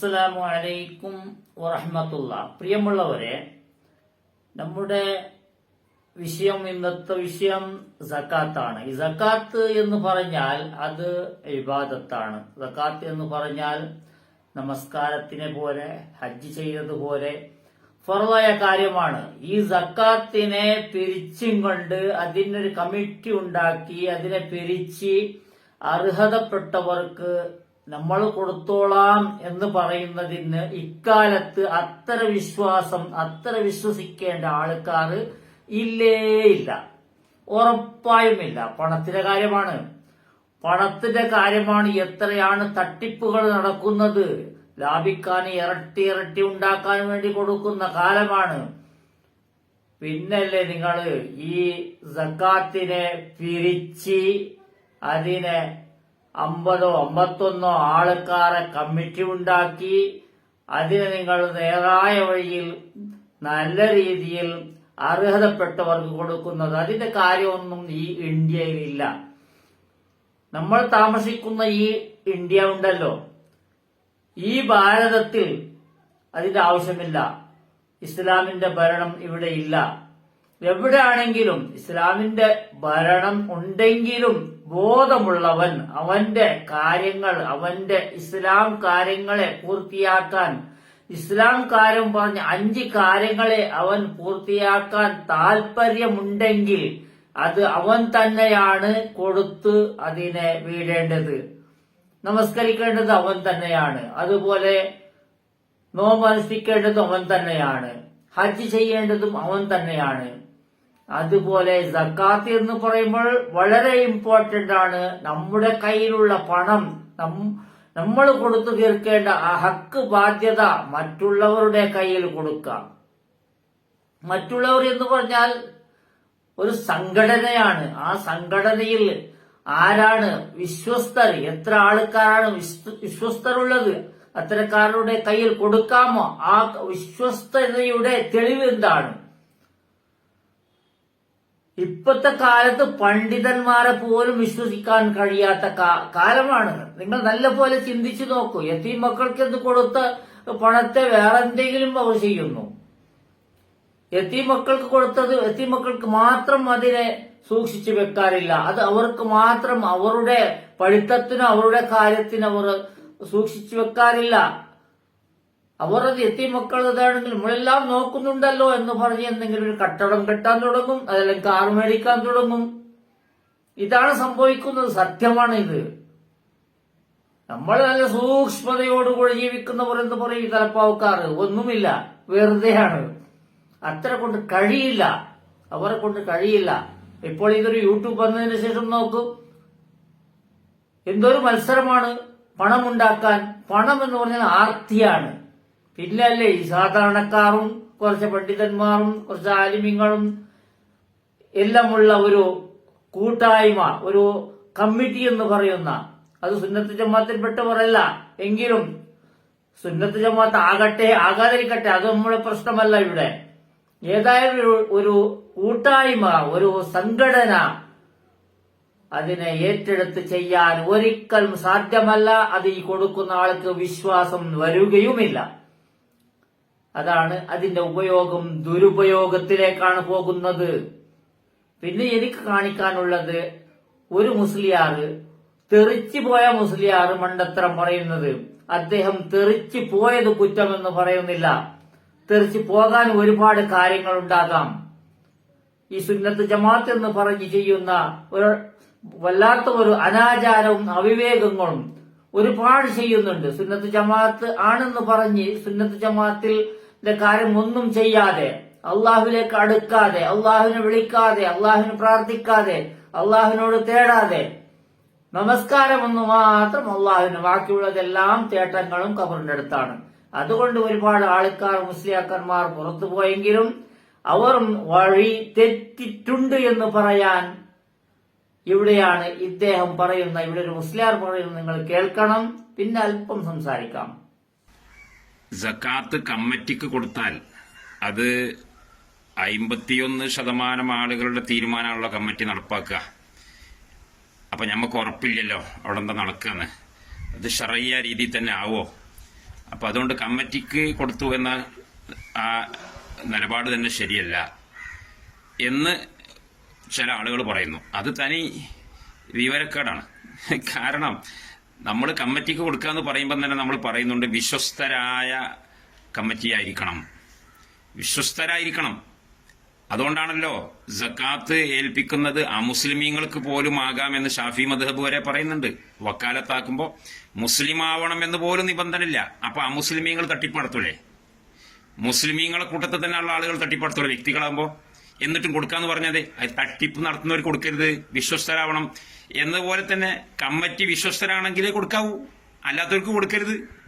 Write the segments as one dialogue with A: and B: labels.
A: അസ്സലാമു അലൈക്കും വറഹമത്തുള്ള. പ്രിയമുള്ളവരെ നമ്മുടെ വിഷയം ഇന്നത്തെ വിഷയം സക്കാത്താണ്. ഈ സക്കാത്ത് എന്ന് പറഞ്ഞാൽ അത് വിവാദത്താണ് സക്കാത്ത് എന്ന് പറഞ്ഞാൽ നമസ്കാരത്തിനെ പോലെ ഹജ്ജ് ചെയ്തതുപോലെ ഫറവായ കാര്യമാണ്. ഈ സക്കാത്തിനെ പിരിച്ചും കൊണ്ട് അതിനൊരു കമ്മിറ്റി ഉണ്ടാക്കി അതിനെ പിരിച്ച് അർഹതപ്പെട്ടവർക്ക് നമ്മൾ കൊടുത്തോളാം എന്ന് പറയുന്നതിന് ഇക്കാലത്ത് അത്ര വിശ്വാസം അത്ര വിശ്വസിക്കേണ്ട ആൾക്കാർ ഇല്ലേ ഇല്ല ഉറപ്പായുമില്ല. പണത്തിന്റെ കാര്യമാണ്. പണത്തിന്റെ കാര്യമാണ് എത്രയാണ് തട്ടിപ്പുകൾ നടക്കുന്നത്. ലാഭിക്കാൻ ഇരട്ടി ഇരട്ടി ഉണ്ടാക്കാൻ വേണ്ടി കൊടുക്കുന്ന കാലമാണ്. പിന്നല്ലേ നിങ്ങൾ ഈ സക്കാത്തിനെ പിരിച്ച് അതിനെ അമ്പതോ അമ്പത്തൊന്നോ ആൾക്കാരെ കമ്മിറ്റി ഉണ്ടാക്കി അതിന് നിങ്ങൾ നേരായ വഴിയിൽ നല്ല രീതിയിൽ അർഹതപ്പെട്ടവർക്ക് കൊടുക്കുന്നത്. അതിന്റെ കാര്യമൊന്നും ഈ ഇന്ത്യയിലില്ല. നമ്മൾ താമസിക്കുന്ന ഈ ഇന്ത്യ ഉണ്ടല്ലോ. ഈ ഭാരതത്തിൽ അതിന്റെ ആവശ്യമില്ല. ഇസ്ലാമിന്റെ ഭരണം ഇവിടെ ഇല്ല. എവിടെയാണെങ്കിലും ഇസ്ലാമിന്റെ ഭരണം ഉണ്ടെങ്കിലും ബോധമുള്ളവൻ അവന്റെ കാര്യങ്ങൾ അവന്റെ ഇസ്ലാം കാര്യങ്ങളെ പൂർത്തിയാക്കാൻ ഇസ്ലാം കാര്യം പറഞ്ഞ അഞ്ച് കാര്യങ്ങളെ അവൻ പൂർത്തിയാക്കാൻ താല്പര്യമുണ്ടെങ്കിൽ അത് അവൻ തന്നെയാണ് കൊടുത്ത് അതിനെ വീഴേണ്ടത് നമസ്കരിക്കേണ്ടത് അവൻ തന്നെയാണ്. അതുപോലെ നോമ്പ് അവൻ തന്നെയാണ്. ഹജ്ജ് ചെയ്യേണ്ടതും അവൻ തന്നെയാണ്. അതുപോലെ സക്കാത്ത് എന്ന് പറയുമ്പോൾ വളരെ ഇമ്പോർട്ടന്റ് ആണ്. നമ്മുടെ കയ്യിലുള്ള പണം നമ്മൾ കൊടുത്തു തീർക്കേണ്ട ആ ഹക്ക് ബാധ്യത മറ്റുള്ളവരുടെ കയ്യിൽ കൊടുക്കാം മറ്റുള്ളവർ എന്ന് പറഞ്ഞാൽ ഒരു സംഘടനയാണ്. ആ സംഘടനയിൽ ആരാണ് വിശ്വസ്തർ? എത്ര ആൾക്കാരാണ് വിശ്വസ്തരുള്ളത്? അത്തരക്കാരുടെ കയ്യിൽ കൊടുക്കാമോ? ആ വിശ്വസ്തതയുടെ തെളിവ് എന്താണ്? ഇപ്പോഴത്തെ കാലത്ത് പണ്ഡിതന്മാരെ പോലും വിശ്വസിക്കാൻ കഴിയാത്ത കാലമാണ്. നിങ്ങൾ നല്ല പോലെ ചിന്തിച്ചു നോക്കൂ. എത്തി മക്കൾക്ക് എന്ത് കൊടുത്ത പണത്തെ വേറെ എന്തെങ്കിലും അവർ ചെയ്യുന്നു. എത്തി മക്കൾക്ക് കൊടുത്തത് എത്തി മക്കൾക്ക് മാത്രം അതിനെ സൂക്ഷിച്ചു വെക്കാറില്ല അത് അവർക്ക് മാത്രം അവരുടെ പഠിത്തത്തിനും അവരുടെ കാര്യത്തിനും അവർ സൂക്ഷിച്ചു വെക്കാറില്ല അത് എത്തി മക്കൾ ഇതാണെങ്കിൽ നമ്മളെല്ലാം നോക്കുന്നുണ്ടല്ലോ എന്ന് പറഞ്ഞ് എന്തെങ്കിലും ഒരു കട്ടടം കെട്ടാൻ തുടങ്ങും അതല്ലെങ്കിൽ കാർ മേടിക്കാൻ തുടങ്ങും. ഇതാണ് സംഭവിക്കുന്നത്. സത്യമാണ് ഇത്. നമ്മൾ നല്ല സൂക്ഷ്മതയോടുകൂടി ജീവിക്കുന്നവർ എന്ന് പറയും ഈ തലപ്പാവക്കാർ. ഒന്നുമില്ല. വെറുതെയാണ്. അത്ര കൊണ്ട് കഴിയില്ല. അവരെ കൊണ്ട് കഴിയില്ല. ഇപ്പോൾ ഇതൊരു യൂട്യൂബ് വന്നതിന് ശേഷം നോക്കൂ. എന്തൊരു മത്സരമാണ് പണമുണ്ടാക്കാൻ. പണം എന്ന് പറഞ്ഞാൽ ആർത്തിയാണ്. പിന്നെ അല്ലേ ഈ സാധാരണക്കാരും കുറച്ച് പണ്ഡിതന്മാരും കുറച്ച് ആലിമ്യങ്ങളും എല്ലാമുള്ള ഒരു കൂട്ടായ്മ ഒരു കമ്മിറ്റി എന്ന് പറയുന്ന അത് സുന്നത്ത് ജമാത്തിൽപ്പെട്ടവരല്ല. എങ്കിലും സുന്നത്ത് ജമാത്ത് ആകട്ടെ ആകാതിരിക്കട്ടെ അത് നമ്മുടെ പ്രശ്നമല്ല ഇവിടെ. ഏതായാലും ഒരു കൂട്ടായ്മ ഒരു സംഘടന അതിനെ ഏറ്റെടുത്ത് ചെയ്യാൻ ഒരിക്കലും സാധ്യമല്ല. അത് ഈ കൊടുക്കുന്ന ആൾക്ക് വിശ്വാസം വരികയുമില്ല. അതാണ് അതിന്റെ ഉപയോഗം ദുരുപയോഗത്തിലേക്കാണ് പോകുന്നത്. പിന്നെ എനിക്ക് കാണിക്കാനുള്ളത് ഒരു മുസ്ലിയാർ തെറിച്ചു പോയ മുസ്ലിയാർ മണ്ടത്തരം പറയുന്നത്. അദ്ദേഹം തെറിച്ചു പോയത് കുറ്റമെന്ന് പറയുന്നില്ല. തെറിച്ചു പോകാൻ ഒരുപാട് കാര്യങ്ങൾ ഉണ്ടാകാം ഈ സുന്നത്ത് ജമാത്ത് എന്ന് പറഞ്ഞ് ചെയ്യുന്ന ഒരു വല്ലാത്ത ഒരു അനാചാരവും അവിവേകങ്ങളും ഒരുപാട് ചെയ്യുന്നുണ്ട്. സുന്നത്ത് ജമാഅത്ത് ആണെന്ന് പറഞ്ഞ് സുന്നത്ത് ജമാഅത്തിൽ കാര്യം ഒന്നും ചെയ്യാതെ അള്ളാഹുലേക്ക് അടുക്കാതെ അള്ളാഹുവിനെ വിളിക്കാതെ അള്ളാഹുവിനെ പ്രാർത്ഥിക്കാതെ അള്ളാഹുവിനോട് തേടാതെ നമസ്കാരം ഒന്ന് മാത്രം അള്ളാഹുവിന് ബാക്കിയുള്ളതെല്ലാം തേട്ടങ്ങളും കബറിന്റെ അടുത്താണ്. അതുകൊണ്ട് ഒരുപാട് ആൾക്കാർ മുസ്ലിയാക്കന്മാർ പുറത്തു പോയെങ്കിലും അവർ വഴി തെറ്റിട്ടുണ്ട് എന്ന് പറയാൻ ഇവിടെയാണ് ഇദ്ദേഹം പറയുന്ന ഇവിടെ ഒരു മുസ്ലിയാർ പറയുന്നത് നിങ്ങൾ കേൾക്കണം പിന്നെ അല്പം സംസാരിക്കാം.
B: ജക്കാത്ത് കമ്മിറ്റിക്ക് കൊടുത്താൽ അത് അയിമ്പത്തിയൊന്ന് ശതമാനം ആളുകളുടെ തീരുമാനമുള്ള കമ്മിറ്റി നടപ്പാക്കുക. അപ്പൊ നമുക്ക് ഉറപ്പില്ലല്ലോ അവിടെ എന്താ നടക്കുകയെന്ന് അത് ഷറയ്യ രീതിയിൽ തന്നെ ആവോ? അപ്പൊ അതുകൊണ്ട് കമ്മിറ്റിക്ക് കൊടുത്തു എന്ന ആ നിലപാട് തന്നെ ശരിയല്ല എന്ന് ചില ആളുകൾ പറയുന്നു. അത് തനി വിവരക്കേടാണ്. കാരണം നമ്മൾ കമ്മിറ്റിക്ക് കൊടുക്കുക എന്ന് പറയുമ്പോൾ തന്നെ നമ്മൾ പറയുന്നുണ്ട് വിശ്വസ്തരായ കമ്മിറ്റി ആയിരിക്കണം വിശ്വസ്തരായിരിക്കണം. അതുകൊണ്ടാണല്ലോ ജക്കാത്ത് ഏൽപ്പിക്കുന്നത് അമുസ്ലിമീങ്ങൾക്ക് പോലും ആകാമെന്ന് ഷാഫി മദ്ഹബ് വരെ പറയുന്നുണ്ട്. വക്കാലത്താക്കുമ്പോൾ മുസ്ലിം ആവണം എന്ന് പോലും നിബന്ധനയില്ല. അപ്പൊ അമുസ്ലിമീങ്ങൾ തട്ടിപ്പടത്തൂലേ? മുസ്ലിമീങ്ങളെ കൂട്ടത്തിൽ തന്നെയുള്ള ആളുകൾ തട്ടിപ്പടത്തൂലേ? വ്യക്തികളാകുമ്പോൾ എന്നിട്ടും കൊടുക്കാന്ന് പറഞ്ഞത്. അത് തട്ടിപ്പ് നടത്തുന്നവർ കൊടുക്കരുത്. വിശ്വസ്തരാവണം. എന്നതുപോലെ തന്നെ കമ്മിറ്റി വിശ്വസ്തരാണെങ്കിലേ കൊടുക്കാവൂ. അല്ലാത്തവർക്ക് കൊടുക്കരുത്.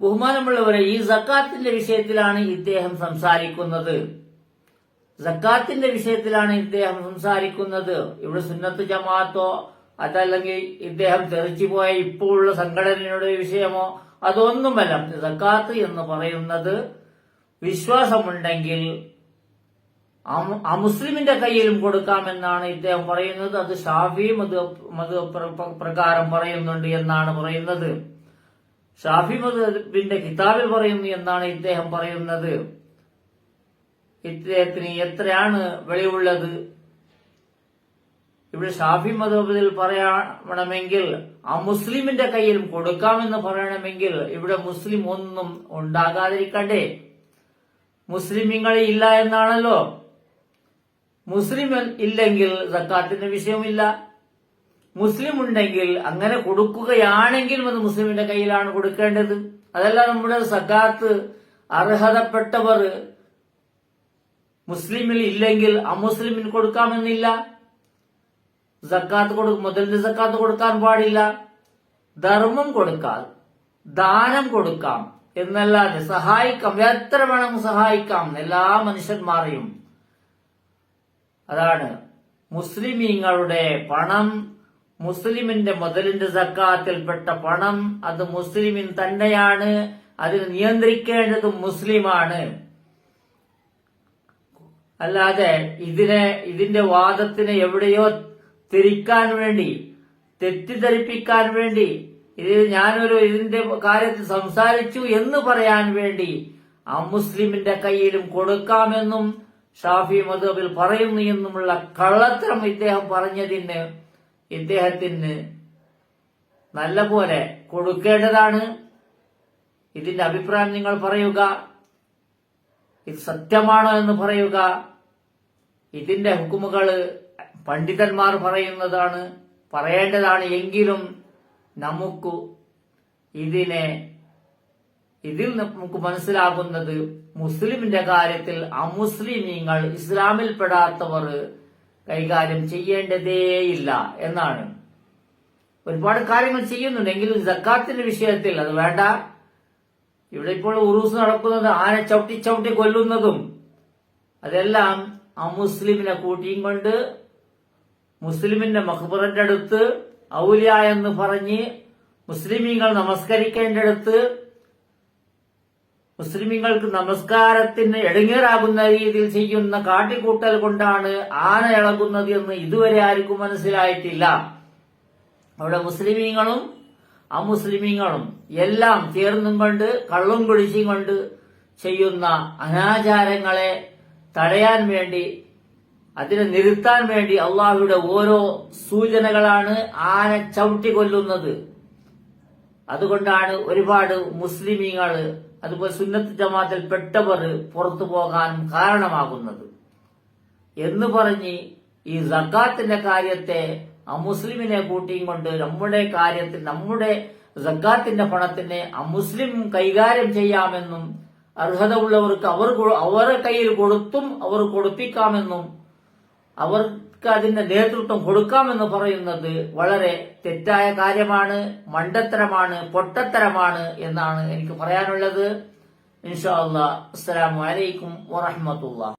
A: ബഹുമാനമുള്ളവരെ ഈ സക്കാത്തിന്റെ വിഷയത്തിലാണ് ഇദ്ദേഹം സംസാരിക്കുന്നത്. സക്കാത്തിന്റെ വിഷയത്തിലാണ് ഇദ്ദേഹം സംസാരിക്കുന്നത്. ഇവിടെ സുന്നത്ത് ജമാഅത്തോ അതല്ലെങ്കിൽ ഇദ്ദേഹം തെറിച്ചുപോയ ഇപ്പോഴുള്ള സംഘടനയുടെ വിഷയമോ അതൊന്നുമല്ല. സക്കാത്ത് എന്ന് പറയുന്നത് വിശ്വാസമുണ്ടെങ്കിൽ അമുസ്ലിമിന്റെ കയ്യിലും കൊടുക്കാമെന്നാണ് ഇദ്ദേഹം പറയുന്നത്. അത് ഷാഫി മത മത പ്രകാരം പറയുന്നുണ്ട് എന്നാണ് പറയുന്നത്. ഷാഫി മതത്തിന്റെ കിതാബിൽ പറയുന്നു എന്നാണ് ഇദ്ദേഹം പറയുന്നത്. ഇദ്ദേഹത്തിന് എത്രയാണ് വെളിവുള്ളത്? ഇവിടെ ഷാഫി മതത്തിൽ പറയണമെങ്കിൽ ആ മുസ്ലിമിന്റെ കയ്യിലും കൊടുക്കാമെന്ന് പറയണമെങ്കിൽ ഇവിടെ മുസ്ലിം ഒന്നും ഉണ്ടാകാതിരിക്കണ്ടേ? മുസ്ലിമിങ്ങൾ ഇല്ല എന്നാണല്ലോ. മുസ്ലിം ഇല്ലെങ്കിൽ സക്കാത്തിന്റെ വിഷയമില്ല മുസ്ലിം ഉണ്ടെങ്കിൽ അങ്ങനെ കൊടുക്കുകയാണെങ്കിൽ അത് മുസ്ലിമിന്റെ കയ്യിലാണ് കൊടുക്കേണ്ടത്. അതല്ല നമ്മുടെ സക്കാത്ത് അർഹതപ്പെട്ടവർ മുസ്ലിമിൽ ഇല്ലെങ്കിൽ അമുസ്ലിമിന് കൊടുക്കാമെന്നില്ല. സക്കാത്ത് കൊടുക്കും മുതലിന്റെ സക്കാത്ത് കൊടുക്കാൻ പാടില്ല. ധർമ്മം കൊടുക്കാം ദാനം കൊടുക്കാം എന്നല്ലാതെ സഹായിക്കാം എത്ര വേണം സഹായിക്കാം എല്ലാ മനുഷ്യന്മാരെയും അതാണ്. മുസ്ലിമീങ്ങളുടെ പണം മുസ്ലിമിന്റെ മുതലിന്റെ സക്കാത്തിൽപ്പെട്ട പണം അത് മുസ്ലിമിൻ തന്നെയാണ്. അതിന് നിയന്ത്രിക്കേണ്ടത് മുസ്ലിമാണ്. അല്ലാതെ ഇതിനെ ഇതിന്റെ വാദത്തിന് എവിടെയോ തിരിക്കാൻ വേണ്ടി തെറ്റിദ്ധരിപ്പിക്കാൻ വേണ്ടി ഇത് ഞാനൊരു ഇതിന്റെ കാര്യത്തിൽ സംസാരിച്ചു എന്ന് പറയാൻ വേണ്ടി ആ മുസ്ലിമിന്റെ കയ്യിലും കൊടുക്കാമെന്നും ഷാഫി മധുബിൽ പറയുന്നു എന്നുമുള്ള കള്ളത്തരം ഇദ്ദേഹം പറഞ്ഞതിന് ഇദ്ദേഹത്തിന് നല്ല പോലെ കൊടുക്കേണ്ടതാണ്. ഇതിന്റെ അഭിപ്രായം നിങ്ങൾ പറയുക. ഇത് സത്യമാണോ എന്ന് പറയുക. ഇതിന്റെ ഹുക്കുമുകൾ പണ്ഡിതന്മാർ പറയുന്നതാണ് പറയേണ്ടതാണ്. എങ്കിലും നമുക്ക് ഇതിനെ ഇതിൽ നമുക്ക് മനസ്സിലാകുന്നത് മുസ്ലിമിന്റെ കാര്യത്തിൽ അമുസ്ലിമീങ്ങൾ ഇസ്ലാമിൽപ്പെടാത്തവർ കൈകാര്യം ചെയ്യേണ്ടതേയില്ല എന്നാണ്. ഒരുപാട് കാര്യങ്ങൾ ചെയ്യുന്നുണ്ടെങ്കിലും ജക്കാത്തിന്റെ വിഷയത്തിൽ അത് വേണ്ട. ഇവിടെ ഇപ്പോൾ ഉറൂസ് നടക്കുന്നത് ആന ചവിട്ടി ചവിട്ടി കൊല്ലുന്നതും അതെല്ലാം അമുസ്ലിമിനെ കൂട്ടിയും കൊണ്ട് മുസ്ലിമിന്റെ മഹബറിന്റെ അടുത്ത് ഔലിയ എന്ന് പറഞ്ഞ് മുസ്ലിമീങ്ങൾ നമസ്കരിക്കേണ്ടടുത്ത് മുസ്ലിമീങ്ങൾക്ക് നമസ്കാരത്തിന് എടുങ്ങേറാകുന്ന രീതിയിൽ ചെയ്യുന്ന കാട്ടിക്കൂട്ടൽ കൊണ്ടാണ് ആന ഇളകുന്നത് എന്ന് ഇതുവരെ ആർക്കും മനസ്സിലായിട്ടില്ല. അവിടെ മുസ്ലിമീങ്ങളും അമുസ്ലിമീങ്ങളും എല്ലാം ചേർന്നും കൊണ്ട് കള്ളും കുടിച്ചും കൊണ്ട് ചെയ്യുന്ന അനാചാരങ്ങളെ തടയാൻ വേണ്ടി അതിനെ നിർത്താൻ വേണ്ടി അള്ളാഹുയുടെ ഓരോ സൂചനകളാണ് ആന ചവിട്ടി കൊല്ലുന്നത്. അതുകൊണ്ടാണ് ഒരുപാട് മുസ്ലിമീങ്ങൾ അതുപോലെ സുന്നത്ത് ജമാത്തിൽ പെട്ടവർ പുറത്തു പോകാനും കാരണമാകുന്നത്. എന്ന് പറഞ്ഞ് ഈ സക്കാത്തിന്റെ കാര്യത്തെ അമുസ്ലിമിനെ കൂട്ടിയും കൊണ്ട് നമ്മുടെ കാര്യത്തിൽ നമ്മുടെ സക്കാത്തിന്റെ പണത്തിനെ അമുസ്ലിം കൈകാര്യം ചെയ്യാമെന്നും അർഹത ഉള്ളവർക്ക് അവർ അവരുടെ കയ്യിൽ കൊടുത്തും അവർ കൊടുപ്പിക്കാമെന്നും അവർക്ക് അതിന്റെ നേതൃത്വം കൊടുക്കാമെന്ന് പറയുന്നത് വളരെ തെറ്റായ കാര്യമാണ് മണ്ടത്തരമാണ് പൊട്ടത്തരമാണ് എന്നാണ് എനിക്ക് പറയാനുള്ളത്. ഇൻഷാ അല്ലാ അസ്സലാമു അലൈക്കും വറഹ്മത്തുള്ളാഹി.